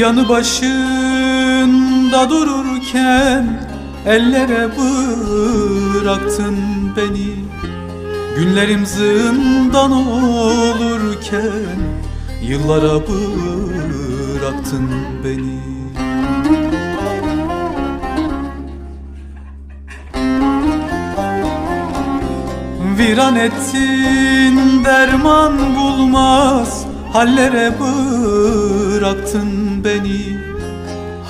yanı başım başında dururken Ellere bıraktın beni. Günlerim zindan olurken Yıllara bıraktın beni. Viran ettin derman bulmaz Hallere bıraktın beni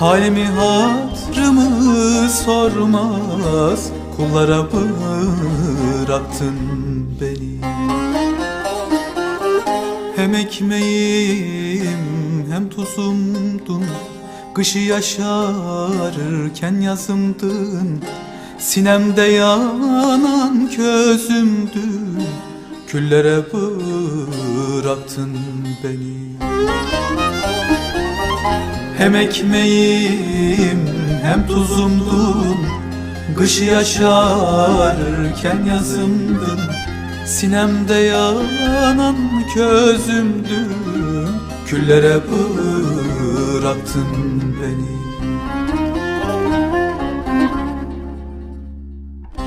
Halimi hatrımı sormaz Kullara bıraktın beni. Hem ekmeğim hem tuzumdun Kışı yaşarken yazımdın. Sinemde yanan közümdün Küllere bıraktın beni Hem ekmeğim hem tuzumdun Kışı yaşarken yazımdın Sinemde yanan közümdün Küllere bıraktın beni